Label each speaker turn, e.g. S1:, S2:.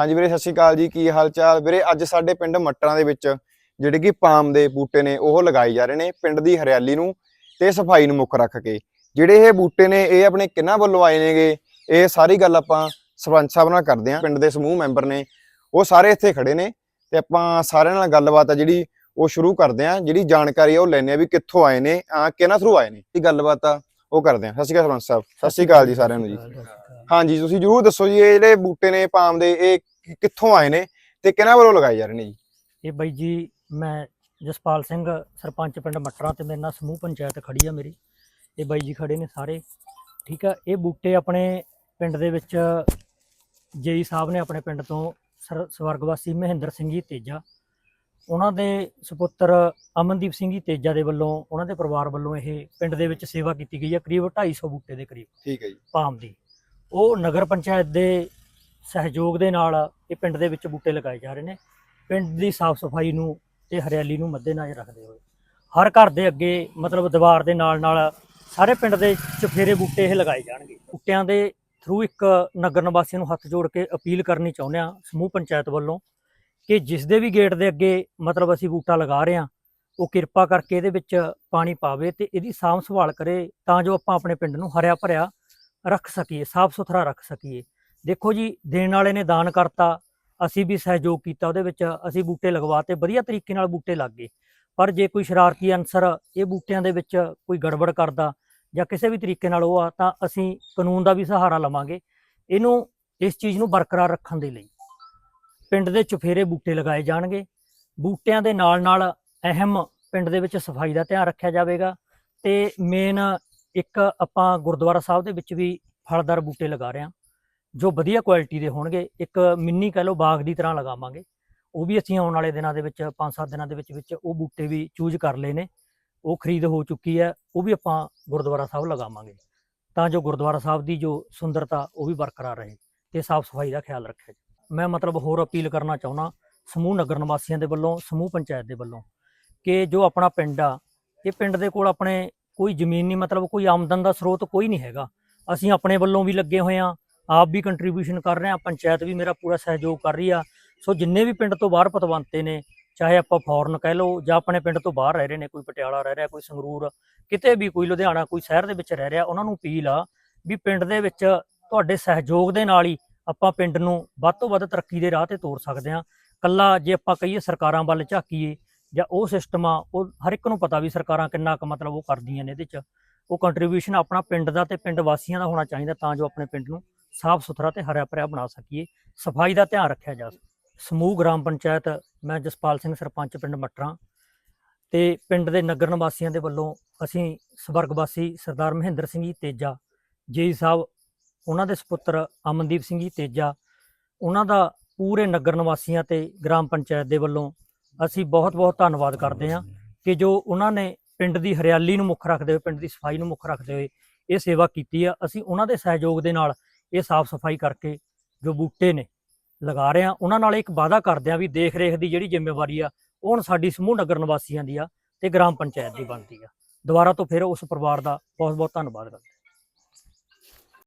S1: ਹਾਂਜੀ ਵੀਰੇ, ਸਤਿ ਸ਼੍ਰੀ ਅਕਾਲ ਜੀ, ਕੀ ਹਾਲ ਚਾਲ ਵੀਰੇ, ਅੱਜ ਸਾਡੇ ਪਿੰਡ ਮੱਟਰਾਂ ਦੇ ਵਿੱਚ ਜਿਹੜੇ ਕਿ ਪਾਮ ਦੇ ਬੂਟੇ ਨੇ, ਉਹ ਲਗਾਏ ਜਾ ਰਹੇ ਨੇ ਪਿੰਡ ਦੀ ਹਰਿਆਲੀ ਨੂੰ ਤੇ ਸਫ਼ਾਈ ਨੂੰ ਮੁੱਖ ਰੱਖ ਕੇ। ਜਿਹੜੇ ਇਹ ਬੂਟੇ ਨੇ, ਇਹ ਆਪਣੇ ਕਿੰਨਾ ਵੱਲੋਂ ਆਏ ਨੇਗੇ? ਇਹ ਸਾਰੀ ਗੱਲ ਆਪਾਂ ਸਰਪੰਚ ਸਾਹਿਬ ਨਾਲ ਕਰਦੇ ਆਂ ਪਿੰਡ ਦੇ ਸਮੂਹ ਮੈਂਬਰ ਨੇ। ਉਹ ਸਾਰੇ ਇੱਥੇ ਖੜੇ ਨੇ ਤੇ ਆਪਾਂ ਸਾਰਿਆਂ ਨਾਲ ਗੱਲਬਾਤ ਆ ਜਿਹੜੀ ਉਹ ਸ਼ੁਰੂ ਕਰਦੇ ਆਂ ਜਿਹੜੀ ਜਾਣਕਾਰੀ ਆ, ਉਹ ਲੈਣੇ ਆ ਵੀ ਕਿੱਥੋਂ ਆਏ ਨੇ, ਆ ਕਿਹਨਾਂ ਥਰੂ ਆਏ ਨੇ। ਇਹ ਗੱਲਬਾਤ ਆ, ਉਹ ਕਰਦੇ ਆਂ ਸਤਿ ਸ਼੍ਰੀ ਅਕਾਲ ਸਰਪੰਚ ਸਾਹਿਬ। ਸਤਿ ਸ਼੍ਰੀ ਅਕਾਲ ਜੀ ਸਾਰਿਆਂ ਨੂੰ ਜੀ। ਹਾਂਜੀ ਤੁਸੀਂ ਜਰੂਰ ਦੱਸੋ ਜੀ ਇਹ ਜਿਹੜੇ ਬੂਟੇ ਨੇ ਪਾਮ ਦੇ ਇਹ ਕਿ- ਕਿੱਥੋਂ ਆਏ ਨੇ ਤੇ ਕਿਹਨਾਂ ਵੱਲੋਂ ਲਗਾਏ ਜਾ ਰਹੇ ਨੇ ਜੀ?
S2: ਇਹ ਬਾਈ ਜੀ ਮੈਂ ਜਸਪਾਲ ਸਿੰਘ ਸਰਪੰਚ ਪਿੰਡ ਮਟਰਾ ਤੇ ਮੇਰੇ ਨਾਲ ਸਮੂਹ ਪੰਚਾਇਤ ਖੜੀ ਆ ਮੇਰੀ। ਇਹ ਬਾਈ ਜੀ ਖੜੇ ਨੇ ਸਾਰੇ। ਠੀਕ ਆ ਇਹ ਬੂਟੇ ਆਪਣੇ ਪਿੰਡ ਦੇ ਵਿੱਚ ਜੇਈ ਸਾਹਿਬ ਨੇ ਆਪਣੇ ਪਿੰਡ ਤੋਂ ਸਰ- ਸਵਰਗਵਾਸੀ ਮਹਿੰਦਰ ਸਿੰਘ ਜੀ ਤੇਜਾ ਉਹਨਾਂ ਦੇ ਸੁਪੁੱਤਰ ਅਮਨਦੀਪ ਸਿੰਘ ਜੀ ਤੇਜਾ ਦੇ ਵੱਲੋਂ ਉਹਨਾਂ ਦੇ ਪਰਿਵਾਰ ਵੱਲੋਂ ਇਹ ਪਿੰਡ ਦੇ ਵਿੱਚ ਸੇਵਾ ਕੀਤੀ ਗਈ ਹੈ ਕਰੀਬ 250 ਬੂਟੇ ਦੇ ਕਰੀਬ
S1: ਠੀਕ ਹੈ ਜੀ।
S2: ਪਾਮ ਦੀ। ਉਹ ਨਗਰ ਪੰਚਾਇਤ ਦੇ ਸਹਿਯੋਗ ਦੇ ਨਾਲ ਇਹ ਪਿੰਡ ਦੇ ਵਿੱਚ ਬੂਟੇ ਲਗਾਏ ਜਾ ਰਹੇ ਨੇ। ਪਿੰਡ ਦੀ ਸਾਫ਼ ਸਫ਼ਾਈ ਨੂੰ ਤੇ ਹਰਿਆਲੀ ਨੂੰ ਮੱਦੇਨਜ਼ਰ ਰੱਖਦੇ ਹੋਏ। ਹਰ ਘਰ ਦੇ ਅੱਗੇ ਮਤਲਬ ਦੀਵਾਰ ਦੇ ਨਾਲ ਨਾਲ ਸਾਰੇ ਪਿੰਡ ਦੇ ਚਫੇਰੇ ਬੂਟੇ ਇਹ ਲਗਾਏ ਜਾਣਗੇ। ਬੂਟਿਆਂ ਦੇ ਥਰੂ ਇੱਕ ਨਗਰ ਨਿਵਾਸੀਆਂ ਨੂੰ ਹੱਥ ਜੋੜ ਕੇ ਅਪੀਲ ਕਰਨੀ ਚਾਹੁੰਦੇ ਹਾਂ ਸਮੂਹ ਪੰਚਾਇਤ ਵੱਲੋਂ ਕਿ ਜਿਸ ਦੇ ਵੀ ਗੇਟ ਦੇ ਅੱਗੇ ਮਤਲਬ ਅਸੀਂ ਬੂਟਾ ਲਗਾ ਰਹੇ ਹਾਂ, ਉਹ ਕਿਰਪਾ ਕਰਕੇ ਇਹਦੇ ਵਿੱਚ ਪਾਣੀ ਪਾਵੇ ਤੇ ਇਹਦੀ ਸਾਂਭ ਸੰਭਾਲ ਕਰੇ ਤਾਂ ਜੋ ਆਪਾਂ ਆਪਣੇ ਪਿੰਡ ਨੂੰ ਹਰਿਆ ਭਰਿਆ ਰੱਖ ਸਕੀਏ, ਸਾਫ਼ ਸੁਥਰਾ ਰੱਖ ਸਕੀਏ। ਦੇਖੋ ਜੀ, ਦੇਣ ਵਾਲੇ ਨੇ ਦਾਨ ਕਰਤਾ, ਅਸੀਂ ਵੀ ਸਹਿਯੋਗ ਕੀਤਾ ਉਹਦੇ ਵਿੱਚ, ਅਸੀਂ ਬੂਟੇ ਲਗਵਾਤੇ, ਵਧੀਆ ਤਰੀਕੇ ਨਾਲ ਬੂਟੇ ਲੱਗ ਗਏ। ਪਰ ਜੇ ਕੋਈ ਸ਼ਰਾਰਤੀ ਅਨਸਰ ਇਹ ਬੂਟਿਆਂ ਦੇ ਵਿੱਚ ਕੋਈ ਗੜਬੜ ਕਰਦਾ ਜਾਂ ਕਿਸੇ ਵੀ ਤਰੀਕੇ ਨਾਲ ਉਹ ਆ, ਤਾਂ ਅਸੀਂ ਕਾਨੂੰਨ ਦਾ ਵੀ ਸਹਾਰਾ ਲਵਾਂਗੇ। ਇਹਨੂੰ, ਇਸ ਚੀਜ਼ ਨੂੰ ਬਰਕਰਾਰ ਰੱਖਣ ਦੇ ਲਈ ਪਿੰਡ ਦੇ ਚੁਫੇਰੇ ਬੂਟੇ ਲਗਾਏ ਜਾਣਗੇ। ਬੂਟਿਆਂ ਦੇ ਨਾਲ ਨਾਲ ਅਹਿਮ ਪਿੰਡ ਦੇ ਵਿੱਚ ਸਫ਼ਾਈ ਦਾ ਧਿਆਨ ਰੱਖਿਆ ਜਾਵੇਗਾ ਤੇ ਮੇਨ ਇੱਕ ਆਪਾਂ ਗੁਰਦੁਆਰਾ ਸਾਹਿਬ ਦੇ ਵਿੱਚ ਵੀ ਫਲਦਾਰ ਬੂਟੇ ਲਗਾ ਰਹੇ ਹਾਂ, ਜੋ ਵਧੀਆ ਕੁਆਲਿਟੀ ਦੇ ਹੋਣਗੇ, ਇੱਕ ਮਿੰਨੀ ਕਹਿ ਲਓ ਬਾਗ ਦੀ ਤਰ੍ਹਾਂ ਲਗਾਵਾਂਗੇ। ਉਹ ਵੀ ਅਸੀਂ ਆਉਣ ਵਾਲੇ ਦਿਨਾਂ ਦੇ ਵਿੱਚ 5-7 ਦਿਨਾਂ ਦੇ ਵਿੱਚ ਵਿੱਚ ਉਹ ਬੂਟੇ ਵੀ ਚੂਜ਼ ਕਰ ਲਏ ਨੇ, ਉਹ ਖਰੀਦ ਹੋ ਚੁੱਕੀ ਹੈ, ਉਹ ਵੀ ਆਪਾਂ ਗੁਰਦੁਆਰਾ ਸਾਹਿਬ ਲਗਾਵਾਂਗੇ। ਤਾਂ ਜੋ ਗੁਰਦੁਆਰਾ ਸਾਹਿਬ ਦੀ ਜੋ ਸੁੰਦਰਤਾ, ਉਹ ਵੀ ਬਰਕਰਾਰ ਰਹੇ ਤੇ ਸਾਫ਼ ਸਫ਼ਾਈ ਦਾ ਖਿਆਲ ਰੱਖਿਆ ਜਾਵੇ। ਮੈਂ ਮਤਲਬ ਹੋਰ ਅਪੀਲ ਕਰਨਾ ਚਾਹੁੰਦਾ ਸਮੂਹ ਨਗਰ ਨਿਵਾਸੀਆਂ ਦੇ ਵੱਲੋਂ, ਸਮੂਹ ਪੰਚਾਇਤ ਦੇ ਵੱਲੋਂ ਕਿ ਜੋ ਆਪਣਾ ਪਿੰਡ ਆ, ਇਹ ਪਿੰਡ ਦੇ ਕੋਲ ਆਪਣੇ ਕੋਈ ਜ਼ਮੀਨ ਨਹੀਂ, ਮਤਲਬ ਕੋਈ ਆਮਦਨ ਦਾ ਸਰੋਤ ਕੋਈ ਨਹੀਂ ਹੈਗਾ। ਅਸੀਂ ਆਪਣੇ ਵੱਲੋਂ ਵੀ ਲੱਗੇ ਹੋਏ ਆ ਆਪ ਵੀ ਕੰਟਰੀਬਿਊਸ਼ਨ ਕਰ ਰਹੇ ਆ ਪੰਚਾਇਤ ਵੀ ਮੇਰਾ ਪੂਰਾ ਸਹਿਯੋਗ ਕਰ ਰਹੀ ਆ। ਸੋ ਜਿੰਨੇ ਵੀ ਪਿੰਡ ਤੋਂ ਬਾਹਰ ਪਤਵੰਤੇ ਨੇ, ਚਾਹੇ ਆਪਾਂ ਫੋਰਨ ਕਹਿ ਲਓ ਜਾਂ ਆਪਣੇ ਪਿੰਡ ਤੋਂ ਬਾਹਰ ਰਹਿ ਰਹੇ ਨੇ, ਕੋਈ ਪਟਿਆਲਾ ਰਹਿ ਰਿਹਾ, ਕੋਈ ਸੰਗਰੂਰ, ਕਿਤੇ ਵੀ ਕੋਈ ਲੁਧਿਆਣਾ, ਕੋਈ ਸ਼ਹਿਰ ਦੇ ਵਿੱਚ ਰਹਿ ਰਿਹਾ, ਉਹਨਾਂ ਨੂੰ ਅਪੀਲ ਆ ਵੀ ਪਿੰਡ ਦੇ ਵਿੱਚ ਤੁਹਾਡੇ ਸਹਿਯੋਗ ਦੇ ਨਾਲ ਹੀ ਆਪਾਂ ਪਿੰਡ ਨੂੰ ਵੱਧ ਤੋਂ ਵੱਧ ਤਰੱਕੀ ਦੇ ਰਾਹ ਤੇ ਤੋਰ ਸਕਦੇ ਆ ਕੱਲਾ ਜੇ ਆਪਾਂ ਕਹੀਏ ਸਰਕਾਰਾਂ ਵੱਲ ਝਾਕੀਏ ਜਾਂ ਉਹ ਸਿਸਟਮ ਆ, ਉਹ ਹਰ ਇੱਕ ਨੂੰ ਪਤਾ ਵੀ ਸਰਕਾਰਾਂ ਕਿੰਨਾ ਕੁ ਮਤਲਬ ਉਹ ਕਰਦੀਆਂ ਨੇ ਇਹਦੇ 'ਚ। ਉਹ ਕੰਟਰੀਬਿਊਸ਼ਨ ਆਪਣਾ ਪਿੰਡ ਦਾ ਤੇ ਪਿੰਡ ਵਾਸੀਆਂ ਦਾ ਹੋਣਾ ਚਾਹੀਦਾ ਤਾਂ ਜੋ ਆਪਣੇ ਪਿੰਡ ਨੂੰ ਸਾਫ਼ ਸੁਥਰਾ ਤੇ ਹਰਿਆ ਭਰਿਆ ਬਣਾ ਸਕੀਏ। ਸਫ਼ਾਈ ਦਾ ਧਿਆਨ ਰੱਖਿਆ ਜਾ ਸਕੇ। ਸਮੂਹ ਗ੍ਰਾਮ ਪੰਚਾਇਤ, ਮੈਂ ਜਸਪਾਲ ਸਿੰਘ ਸਰਪੰਚ ਪਿੰਡ ਮਟਰਾਂ ਤੇ ਪਿੰਡ ਦੇ ਨਗਰ ਨਿਵਾਸੀਆਂ ਦੇ ਵੱਲੋਂ ਅਸੀਂ ਸਵਰਗਵਾਸੀ ਸਰਦਾਰ ਮਹਿੰਦਰ ਸਿੰਘ ਜੀ ਤੇਜਾ ਜੀ ਸਾਹਿਬ, ਉਹਨਾਂ ਦੇ ਸੁਪੁੱਤਰ ਅਮਨਦੀਪ ਸਿੰਘ ਜੀ ਤੇਜਾ, ਉਹਨਾਂ ਦਾ ਪੂਰੇ ਨਗਰ ਨਿਵਾਸੀਆਂ ਤੇ ਗ੍ਰਾਮ ਪੰਚਾਇਤ ਦੇ ਵੱਲੋਂ ਅਸੀਂ ਬਹੁਤ-ਬਹੁਤ ਧੰਨਵਾਦ ਕਰਦੇ ਹਾਂ ਕਿ ਜੋ ਉਹਨਾਂ ਨੇ ਪਿੰਡ ਦੀ ਹਰਿਆਲੀ ਨੂੰ ਮੁੱਖ ਰੱਖਦੇ ਹੋਏ ਪਿੰਡ ਦੀ ਸਫ਼ਾਈ ਨੂੰ ਮੁੱਖ ਰੱਖਦੇ ਹੋਏ ਇਹ ਸੇਵਾ ਕੀਤੀ ਆ। ਅਸੀਂ ਉਹਨਾਂ ਦੇ ਸਹਿਯੋਗ ਦੇ ਨਾਲ ਇਹ ਸਾਫ਼ ਸਫ਼ਾਈ ਕਰਕੇ ਜੋ ਬੂਟੇ ਨੇ ਲਗਾ ਰਹੇ ਆ ਉਹਨਾਂ ਨਾਲ ਇੱਕ ਵਾਅਦਾ ਕਰਦੇ ਆ ਵੀ ਦੇਖ ਰੇਖ ਦੀ ਜਿਹੜੀ ਜ਼ਿੰਮੇਵਾਰੀ ਆ ਉਹ ਹੁਣ ਸਾਡੀ ਸਮੂਹ ਨਗਰ ਨਿਵਾਸੀਆਂ ਦੀ ਆ ਤੇ ਗ੍ਰਾਮ ਪੰਚਾਇਤ ਦੀ ਬਣਦੀ ਆ। ਦੁਬਾਰਾ ਤੋਂ ਫਿਰ ਉਸ ਪਰਿਵਾਰ ਦਾ ਬਹੁਤ-ਬਹੁਤ ਧੰਨਵਾਦ ਕਰਦੇ।